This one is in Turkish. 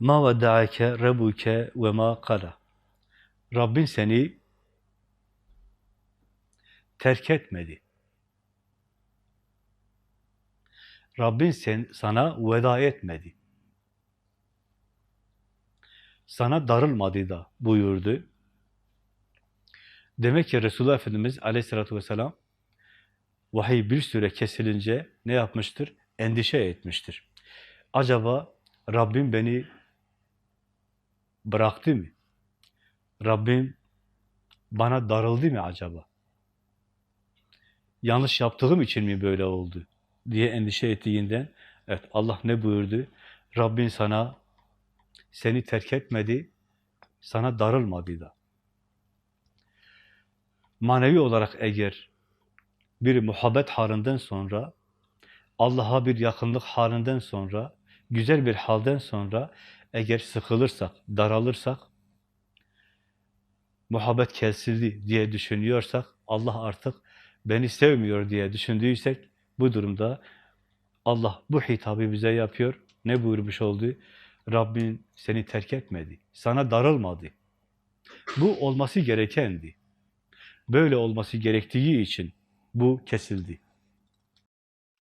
Ma vedda'ake rebuke ve ma kala. Rabbin seni terk etmedi. Rabbin sen, sana veda etmedi. Sana darılmadı da buyurdu. Demek ki Resulullah Efendimiz aleyhissalatü vesselam vahiy bir süre kesilince ne yapmıştır? Endişe etmiştir. Acaba Rabbim beni bıraktı mı? Rabbim bana darıldı mı acaba? Yanlış yaptığım için mi böyle oldu? diye endişe ettiğinden evet Allah ne buyurdu? Rabbin sana seni terk etmedi, sana darılmadı da. Manevi olarak eğer bir muhabbet halinden sonra, Allah'a bir yakınlık halinden sonra, güzel bir halden sonra eğer sıkılırsak, daralırsak, muhabbet kesildi diye düşünüyorsak, Allah artık beni sevmiyor diye düşündüysek, bu durumda Allah bu hitabı bize yapıyor. Ne buyurmuş oldu? Rabbin seni terk etmedi, sana darılmadı. Bu olması gerekendi. Böyle olması gerektiği için bu kesildi.